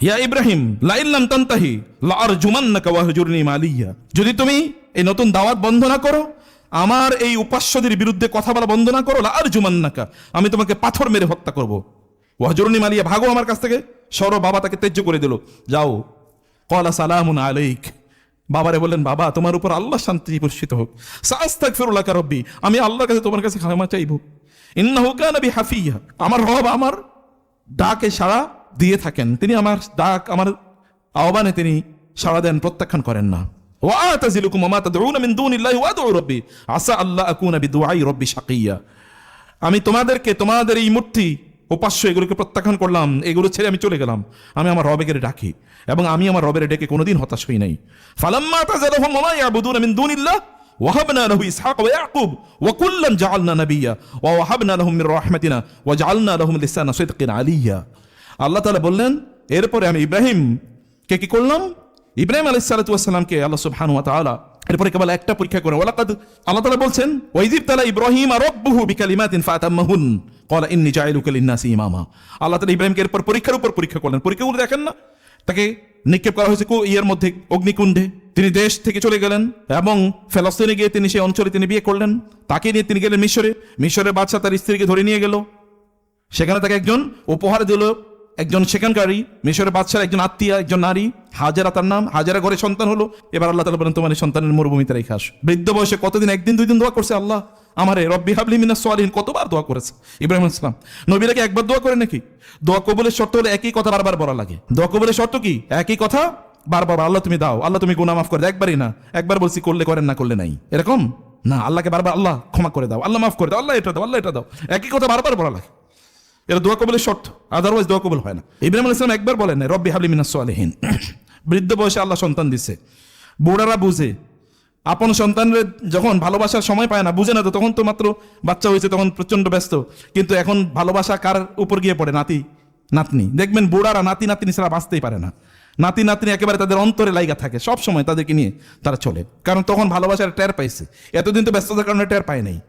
ইয়া ইব্রাহিম লাইল্লাম তান্তাহি লার জুমান্নাকা ওয়াহজুরনি মালিয়া। যদি তুমি এই নতুন দাওয়াত বন্ধ না করো, আমার এই উপাস্যদের বিরুদ্ধে কথা বলা বন্ধ না করো লার জুমান্নাকা আমি তোমাকে পাথর মেরে হত্যা করব। ওয়াহজুরনি মালিয়া, ভাগো আমার কাছ থেকে, সর, বাবা তাকে তেজ্য করে দিল। যাও। কলা সালামুন আলাইক। বাবারে বললেন, বাবা, তোমার উপর আল্লাহ শান্তি বর্ষিত হোক। সাস্তাক ফিরুল্লাহ রব্বি, আমি আল্লাহর কাছে তোমার কাছে ক্ষমা চাইব। ইন্নাহু কানা বিহাফিয়া, আমার রব আমার ডাকে সাড়া দিয়ে থাকেন তিনি আমার ডাক আমার আহ্বানে তিনি সাড়া দেন প্রত্যাখ্যান করেন না ওয়াতাজিলুকুম ওয়া মা তাদউনা মিন দুনিল্লাহি ওয়া আদউ রাব্বি আসা আল্লাহ আকুনা বিদুআই রাব্বি শাকিয়া আমি তোমাদেরকে তোমাদের এই মূর্তি উপাস্য এগুলোকে প্রত্যাখ্যান করলাম এগুলো ছেড়ে আমি চলে গেলাম আমি আমার রবেকে ডাকি এবং আমি আমার রবের ডেকে কোনোদিন হতাশ হই নাই ফালাম্মা তাজালাহুম ওয়া মা ইয়াবুদুনা মিন দুনিল্লাহ وهبنا له اسحاق ويعقوب وكلا جعلنا نبيا ووهبنا لهم من رحمتنا وجعلنا لهم لسان صدق عليا আল্লাহ তালা বললেন, এরপরে আমি ইব্রাহিম কে কি করলাম? ইব্রাহিম আলাইহিস সালাতু ওয়াস সালামকে আল্লাহ সুবহানাহু ওয়া তাআলা। এরপরে কেবল একটা পরীক্ষা করে, ওয়ালাকাদ আল্লাহ তাআলা বলছেন ওয়াইজিব তাআলা ইব্রাহিম রাব্বুহু বিকালিমাতিন ফাতাম্মাহুন ক্বালা, ইন্নী জাইলুকা লিন-নাসি ইমামা। আল্লাহ তাআলা ইব্রাহিমকে এরপর পরীক্ষার উপর পরীক্ষা করলেন। পরীক্ষাগুলো দেখেন না? তাকে নিক্ষেপ করা হয়েছে কো ইয়ের মধ্যে, অগ্নিকুণ্ডে। তিনি দেশ থেকে চলে গেলেন এবং ফেলস্তিনে গিয়ে তিনি সেই অঞ্চলে তিনি বিয়ে করলেন। তাকে নিয়ে তিনি গেলেন মিশরে। মিশরের বাচ্চা তার স্ত্রীকে ধরে নিয়ে গেল। সেখানে তাকে একজন উপহার দিল। একজন সেখানকারই মিশরের বাচ্চার একজন আত্মীয়, একজন নারী, হাজারা তার নাম, হাজারা ঘরে সন্তান হলো। এবার আল্লাহ তালা বলেন, তোমার সন্তানের মরুভূমিতে রেখে আস। বৃদ্ধ বয়সে কতদিন? একদিন, দুই দিন দোয়া করছে আল্লাহ। আমারে রব্বি হাবলি মিনা সোয়ালিন কতবার দোয়া করেছে? ইব্রাহিম ইসলাম নবীরা কি একবার দোয়া করে নাকি? দোয়া কবুলের শর্ত হলে, একই কথা বারবার বলা লাগে। দোয়া কবুলের শর্ত কি? একই কথা বারবার আল্লাহ তুমি দাও, আল্লাহ তুমি গুনাহ মাফ করে দাও। একবারই না, একবার বলছি, করলে করেন না, করলে নাই। এরকম? না, আল্লাহকে বারবার আল্লাহ ক্ষমা করে দাও, আল্লাহ মাফ করে দাও, আল্লাহ এটা দাও, আল্লাহ এটা দাও। একই কথা বারবার বলা লাগে। এটা দোয়া কবলের শর্ত আদারওয়াইজ দোয়া কবল হয় না। ইব্রাহিম আলাইহিস সালাম একবার বলেন নাই, রব্বি হাবলি মিনাস সালিহিন। বৃদ্ধ বয়সে আল্লাহ সন্তান দিছে। বুড়ারা বুঝে। আপন সন্তানের যখন ভালোবাসার সময় পায় না বুঝে না তো তখন তো মাত্র বাচ্চা হয়েছে তখন প্রচণ্ড ব্যস্ত। কিন্তু এখন ভালোবাসা কার উপর গিয়ে পড়ে? নাতি নাতনি। দেখবেন বুড়ারা নাতি নাতনি ছাড়া বাঁচতেই পারে না। নাতি নাতনি একেবারে তাদের অন্তরে লাইগা থাকে সব সময় তাদেরকে নিয়ে তারা চলে। কারণ তখন ভালোবাসার টের পাইছে। এতদিন তো ব্যস্ততার কারণে টের পায় নাই।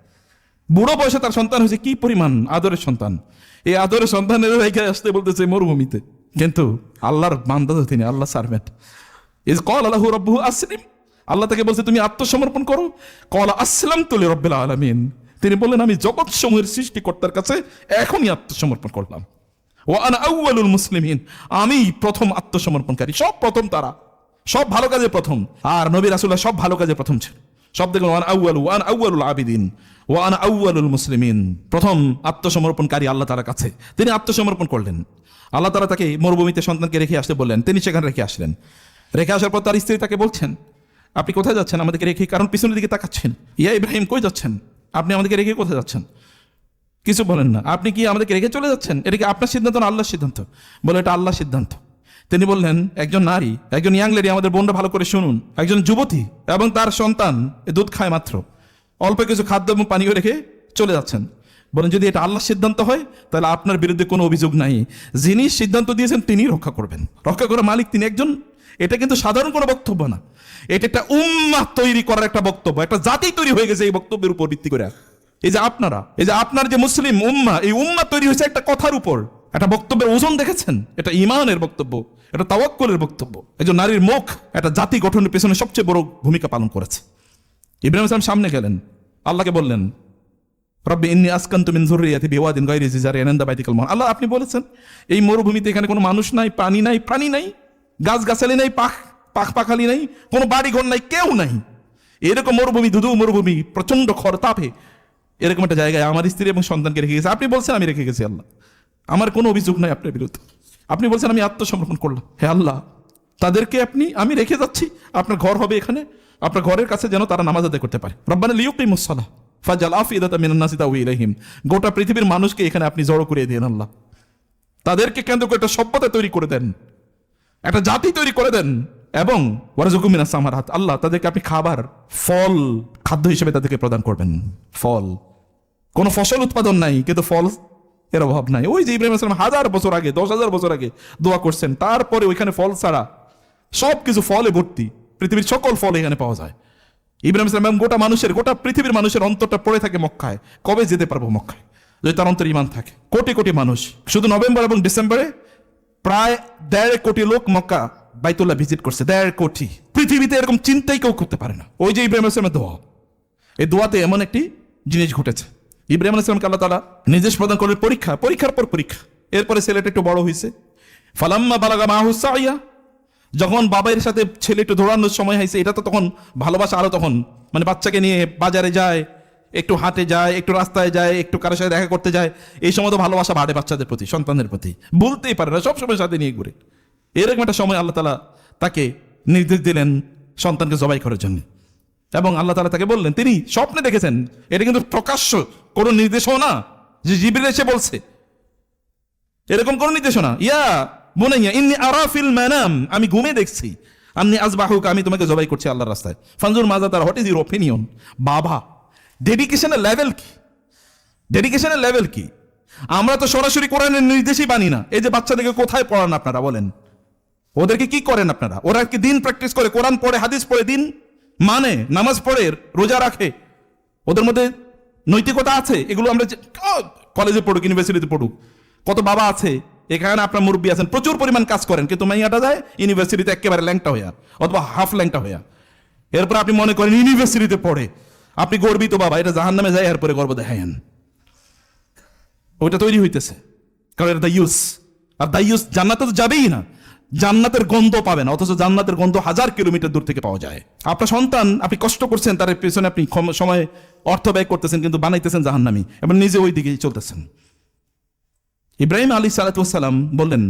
বুড়ো বয়সে তার সন্তান হয়েছে, কি পরিমাণ আদরের সন্তান? এই আদরের সন্তানের রেখে আসতে বলতেছে মরুভূমিতে। কিন্তু আল্লাহর বান্দা তিনি, আল্লাহ সার্ভেন্ট ইজ কল আল্লাহ রব্বু আসলিম। আল্লাহ তাকে বলছে, তুমি আত্মসমর্পণ করো। কল আসলাম তুলে রব্বিল আলমিন। তিনি বললেন, আমি জগৎ সমূহের সৃষ্টিকর্তার কাছে এখনই আত্মসমর্পণ করলাম। ও আন আউয়ালুল মুসলিমিন। আমি প্রথম আত্মসমর্পণকারী। সব প্রথম তারা। সব ভালো কাজে প্রথম। আর নবী রাসুল্লাহ সব ভালো কাজে প্রথম ছিল সব দেখুন ওয়ান আউয়ালু ওয়ান আউয়ালুল আবিদিন। ওয়ান আউয়ালুল মুসলিমিন। প্রথম আত্মসমর্পণকারী আল্লাহ তাআলার কাছে। তিনি আত্মসমর্পণ করলেন। আল্লাহ তাআলা তাকে মরুভূমিতে সন্তানকে রেখে আসতে বললেন। তিনি সেখানে রেখে আসলেন। রেখে আসার পর তার স্ত্রী তাকে বলছেন, আপনি কোথায় যাচ্ছেন? আমাদেরকে রেখে কারণ পিছনের দিকে তাকাচ্ছেন। ইয়া ইব্রাহিম, কই যাচ্ছেন? আপনি আমাদেরকে রেখে কোথায় যাচ্ছেন? কিছু বলেন না। আপনি কি আমাদেরকে রেখে চলে যাচ্ছেন? এটা কি আপনার সিদ্ধান্ত না আল্লাহর সিদ্ধান্ত? বলে, এটা আল্লাহর সিদ্ধান্ত। তিনি বললেন, একজন নারী, একজন ইয়াং লেডি, আমাদের বোনটা ভালো করে শুনুন। একজন যুবতী এবং তার সন্তান দুধ খায় মাত্র। অল্প কিছু খাদ্য এবং পানীয় রেখে চলে যাচ্ছেন। বলেন যদি এটা আল্লাহর সিদ্ধান্ত হয়, তাহলে আপনার বিরুদ্ধে কোনো অভিযোগ নাই। যিনি সিদ্ধান্ত দিয়েছেন তিনি রক্ষা করবেন। রক্ষা করার মালিক তিনি একজন। এটা কিন্তু সাধারণ কোনো বক্তব্য না। এটা একটা উম্মাহ তৈরি করার একটা বক্তব্য। একটা জাতি তৈরি হয়ে গেছে এই বক্তব্যের উপর ভিত্তি করে। এই যে আপনারা, এই যে আপনার যে মুসলিম উম্মা এই উম্মা তৈরি হয়েছে একটা কথার উপর। একটা বক্তব্যের ওজন দেখেছেন? এটা ইমানের বক্তব্য, এটা তাওয়াক্কলের বক্তব্য। যে নারীর মুখ একটা জাতি গঠনের পেছনে সবচেয়ে বড় ভূমিকা পালন করেছে। ইব্রাহিম ইসলাম সামনে গেলেন। আল্লাহকে বললেন, রব্বি ইন্নি আসকান্তু মিন যুররিয়াতি বিওয়াদিন গায়রি জিজারি আনন্দা বাইতিকাল মুহার। আল্লাহ, আপনি বলেছেন, এই মরুভূমিতে এখানে কোনো মানুষ নাই, পানি নাই, প্রাণী নাই গাছ গাছালি নাই, পাখ পাখ পাখালি নাই, কোনো বাড়ি ঘর নাই, কেউ নাই। এরকম মরুভূমি, ধুধু মরুভূমি প্রচণ্ড খর তাপে এরকম একটা জায়গায় আমার স্ত্রী এবং সন্তানকে রেখে গেছে। আপনি বলছেন, আমি রেখে গেছি আল্লাহ। আমার কোনো অভিযোগ নাই আপনার বিরুদ্ধে। আপনি বলছেন, আমি আত্মসমর্পণ করলাম। হে আল্লাহ, তাদেরকে আপনি, আমি রেখে যাচ্ছি, আপনার ঘর হবে এখানে। আপনার ঘরের কাছে যেন তারা নামাজ আদায় করতে পারে। রব্বানা লিউকিম মুসালা ফাজাল আফিদাতা মিনান নাসি তাউ ইলাইহিম। গোটা পৃথিবীর মানুষকে এখানে আপনি জড়ো করে দেন আল্লাহ। তাদেরকে কেন্দ্র করে একটা সভ্যতা তৈরি করে দেন। একটা জাতি তৈরি করে দেন। এবং ওয়ারাজুকুমিনা সামারাত, আল্লাহ তাদেরকে আপনি খাবার, ফল, খাদ্য হিসেবে তাদেরকে প্রদান করবেন। ফল। কোনো ফসল উৎপাদন নাই, কিন্তু ফল এর অভাব নাই। ওই যে ইব্রাহিম আসলাম হাজার বছর আগে, দশ হাজার বছর আগে দোয়া করছেন, তারপরে ওইখানে ফল ছাড়া সব কিছু ফলে ভর্তি। পৃথিবীর সকল ফল এখানে পাওয়া যায়। ইব্রাহিম ইসলাম গোটা মানুষের, গোটা পৃথিবীর মানুষের অন্তরটা পড়ে থাকে মক্কায়। কবে যেতে পারব মক্কায়? যদি তার অন্তর ইমান থাকে। কোটি কোটি মানুষ। শুধু নভেম্বর এবং ডিসেম্বরে প্রায় দেড় কোটি লোক মক্কা বাইতুল্লাহ ভিজিট করছে। দেড় কোটি। পৃথিবীতে এরকম চিন্তাই কেউ করতে পারে না। ওই যে ইব্রাহিম আসলামের দোয়া। এই দোয়াতে এমন একটি জিনিস ঘটেছে। ইব্রাহিম আসলামকে আল্লাহ তালা নির্দেশ প্রদান করলেন পরীক্ষা, পরীক্ষার পর পরীক্ষা। এরপরে ছেলেটা একটু বড় হয়েছে ফালাম্মা বালাগা মাহুসাইয়া যখন বাবার সাথে ছেলে একটু দৌড়ানোর সময় হয়েছে, এটা তো তখন ভালোবাসা আরও তখন। মানে বাচ্চাকে নিয়ে বাজারে যায়, একটু হাটে যায়, একটু রাস্তায় যায়, একটু কারোর সাথে দেখা করতে যায়, এই সময় তো ভালোবাসা বাড়ে বাচ্চাদের প্রতি, সন্তানদের প্রতি। বলতেই পারে না, সবসময় সাথে নিয়ে ঘুরে। এরকম একটা সময় আল্লাহ তালা তাকে নির্দেশ দিলেন সন্তানকে জবাই করার জন্য। এবং আল্লাহ তালা তাকে বললেন, তিনি স্বপ্নে দেখেছেন, এটা কিন্তু প্রকাশ্য, কোনো নির্দেশও না যে জিবির এসে বলছে। এরকম কোনো নির্দেশনা। ইয়া বোনাইয়া ইন্নি আরাফিল ম্যানাম আমি ঘুমে দেখছি। আমনি আজবাহুক আমি তোমাকে জবাই করছি আল্লাহর রাস্তায়। ফানজুর মাজা তার, হোয়াট ইজ ইউর ওপিনিয়ন বাবা, ডেডিকেশনের লেভেল কি? ডেডিকেশনের লেভেল কি? আমরা তো সরাসরি কোরআনের নির্দেশই বানি না। এই যে বাচ্চাদেরকে কোথায় পড়ান আপনারা, বলেন? ওদেরকে কি করেন আপনারা? ওরা কি দিন প্র্যাকটিস করে, কোরআন পড়ে, হাদিস পড়ে, দিন মানে নামাজ পড়ে, রোজা রাখে? ওদের মধ্যে নৈতিকতা আছে? এগুলো আমরা কলেজে পড়ুক ইউনিভার্সিটিতে পড়ুক, কত বাবা আছে? এখানে আপনার মুরব্বী আছেন, প্রচুর পরিমাণ কাজ করেন, কিন্তু মাইয়াটা যায় ইউনিভার্সিটিতে একেবারে ল্যাংটা হইয়া, অথবা হাফ ল্যাংটা হইয়া। এরপর আপনি মনে করেন ইউনিভার্সিটিতে পড়ে। আপনি গর্বিত বাবা, এটা জাহান নামে যায় এরপরে গর্ব দেখায়েন ওইটা তৈরি হইতেছে। কারণ এটা ইউস আর দাইয়ুস জান্নাতে তো যাবেই না। জান্নাতের গন্ধ পাবেন, অথচ জান্নাতের গন্ধ হাজার কিলোমিটার দূর থেকে পাওয়া যায়। আপনার সন্তান, আপনি কষ্ট করছেন, তার পেছনে আপনি সময় অর্থ ব্যয় করতেছেন, কিন্তু বানাইতেছেন জাহান্নামি, এবং নিজে ওই দিকেই চলতেছেন। ইব্রাহিম আলী সালাতাম বললেন,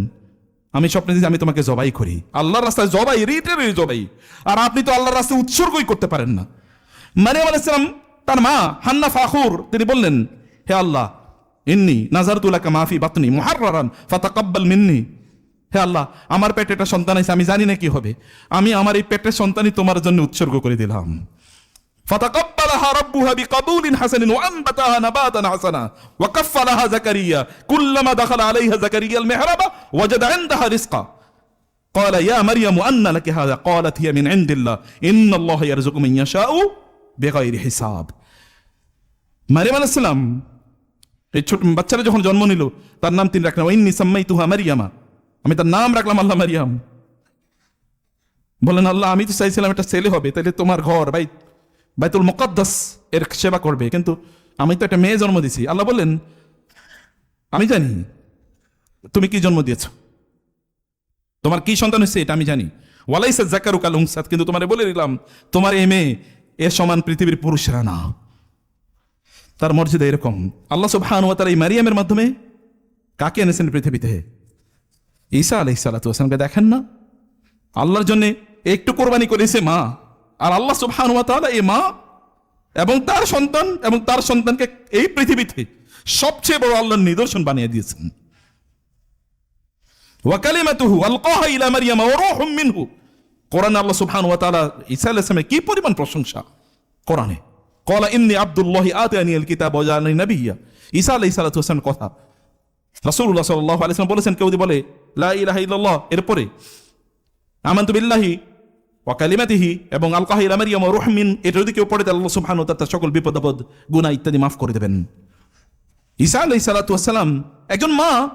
আমি স্বপ্নে দিদি আমি তোমাকে জবাই করি। আল্লাহর রাস্তায় জবাই রিটের জবাই। আর আপনি তো আল্লাহর রাস্তায় উৎসর্গই করতে পারেন না। মারিয়াম আলাইসালাম তার মা হান্না ফাখুর, তিনি বললেন, হে আল্লাহ, ইন্নি নাজারতুলাকা মাফি বাতনি মুহাররান ফাতাকাব্বাল মিন্নি। হে আল্লাহ, আমার পেটে একটা সন্তান আছে আমি জানি না কি হবে। আমি আমার এই পেটের সন্তানই তোমার জন্য উৎসর্গ করে দিলাম। فتقبلها ربها بقبول حسن وانبتها نباتا حسنا وكفلها زكريا كلما دخل عليها زكريا المحراب وجد عندها رزقا قال يا مريم أن لك هذا قالت هي من عند الله إن الله يرزق من يشاء بغير حساب মারিয়াম আলাইসালাম এই ছোট বাচ্চারা যখন জন্ম নিল তার নাম তিনি রাখলাম ইন্নি সাম্মাই তুহা মারিয়ামা আমি তার নাম রাখলাম আল্লাহ মারিয়াম বলেন আল্লাহ আমি তো চাইছিলাম একটা ছেলে হবে তাহলে তোমার ঘর বাই বাইতুল মুকদ্দাস এর সেবা করবে। কিন্তু আমি তো একটা মেয়ে জন্ম দিছি আল্লাহ বললেন, আমি জানি। তুমি কি জন্ম দিয়েছ? তোমার কি সন্তান হচ্ছে এটা আমি জানি। ওয়ালাইসা জাকারু কাল উংসাদ কিন্তু তোমারে বলে দিলাম, তোমার এই মেয়ে এ সমান পৃথিবীর পুরুষরা না। তার মর্যাদা এরকম। আল্লাহ সুবহান ওয়া তাআলা এই মারিয়ামের মাধ্যমে কাকে এনেছেন পৃথিবীতে? ঈসা আলাইহিস সালাতু ওয়াসালামকে দেখেন না? আল্লাহর জন্যে একটু কোরবানি করেছে মা। আর আল্লাহ সুবহান ওয়া তাআলা এই মা এবং তার সন্তান এবং তার সন্তানকে এই পৃথিবীতে সবচেয়ে বড় আল্লাহর নিদর্শন বানিয়ে দিয়েছেন। ওয়াকালিমাতুহু আলকাহা ইলা মারইয়ামা ওয়া রূহুম মিনহু। কোরআনে আল্লাহ সুবহানাহু ওয়া তাআলা ঈসা আলাইহিস কি পরিমাণ প্রশংসা? কোরআনে ক্বালা ইন্নী আব্দুল্লাহি আতানি আল কিতাব ওয়া জাআলানি নাবিয়্যা। ঈসা আলাইহিস সালাতু কথা রাসূলুল্লাহ সাল্লাল্লাহু আলাইহি ওয়াসাল্লাম বলেছেন, কেউ যদি বলে, লা ইলাহা ইল্লাল্লাহ, এরপরে, আমানতু বিল্লাহি ওয়া কালিমাতিহি এবং আলকাহা ইলা মারইয়ামা ওয়া রূহুম মিন এটা যদি কেউ পড়ে, তাহলে আল্লাহ তাআলা তার সকল বিপদ আপদ, গুনাহ ইত্যাদি মাফ করে দেবেন। ঈসা আলাইহিস সালাতু ওয়াসালাম একজন মা,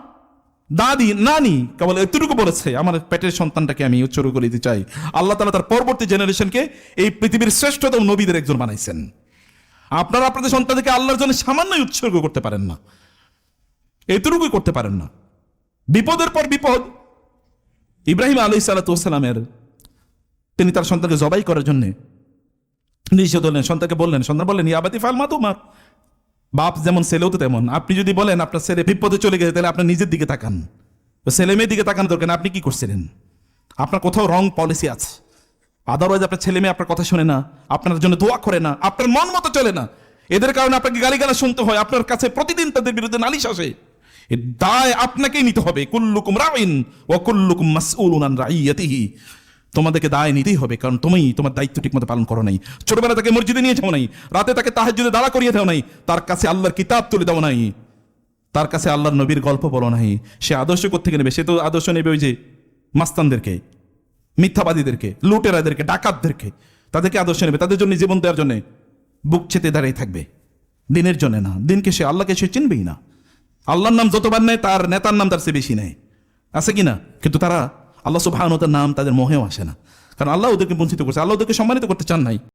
দাদি, নানি, কেবল এতটুকু বলেছে, আমার পেটের সন্তানটাকে আমি উৎসর্গ করে দিতে চাই। আল্লাহ তালা তার পরবর্তী জেনারেশনকে এই পৃথিবীর শ্রেষ্ঠতম নবীদের একজন বানাইছেন। আপনারা আপনাদের সন্তানকে আল্লাহর জন্য সামান্যই উৎসর্গ করতে পারেন না। এতটুকুই করতে পারেন না। বিপদের পর বিপদ, ইব্রাহিম আলী সালাতামের তিনি তার সন্তানকে জবাই করার জন্য নিষেধ হলেন। সন্তানকে বললেন, সন্তান বললেন ইয়াবাতি ফালমা তোমার বাপ যেমন ছেলেও তো তেমন। আপনি যদি বলেন, আপনার ছেলে বিপদে চলে গেছে, তাহলে আপনার নিজের দিকে তাকান। ছেলে মেয়ের দিকে তাকানো দরকার আপনি কি করছিলেন? আপনার কোথাও রং পলিসি আছে। আদারওয়াইজ আপনার ছেলে মেয়ে আপনার কথা শোনে না, আপনার জন্য দোয়া করে না, আপনার মন মতো চলে না। এদের কারণে আপনাকে গালিগালা শুনতে হয়, আপনার কাছে প্রতিদিন তাদের বিরুদ্ধে নালিশ আসে। দায় আপনাকেই নিতে হবে। কুল্লুকুম রাইন ও কুল্লুকুম মাসউলুন আন রাইয়াতিহি। তোমাদেরকে দায় নিতেই হবে, কারণ তুমি তোমার দায়িত্ব ঠিকমতো পালন করো নাই। ছোটবেলা তাকে মসজিদে নিয়ে যাও নাই, রাতে তাকে তাহাজ্জুদে দাঁড়া করিয়ে দাও নাই, তার কাছে আল্লাহর কিতাব তুলে দাও নাই, তার কাছে আল্লাহর নবীর গল্প বলো নাই। সে আদর্শ কোথেকে নেবে? সে তো আদর্শ নেবে ওই যে মাস্তানদেরকে, মিথ্যাবাদীদেরকে, লুটেরাদেরকে, ডাকাতদেরকে, তাদেরকে আদর্শ নেবে, তাদের জন্য জীবন দেওয়ার জন্য বুক চেতে দাঁড়িয়ে থাকবে, দিনের জন্য না, দিনকে সে আল্লাহকে সে চিনবেই না। আল্লাহর নাম যতবার নেয়, তার নেতার নাম তার সে বেশি নেয়। আছে কি না? কিন্তু তারা আল্লাহ সুবাহানতার নাম তাদের মোহেও আসে না। কারণ আল্লাহ ওদেরকে বঞ্চিত করছে। আল্লাহ ওদেরকে সম্মানিত করতে চান নাই।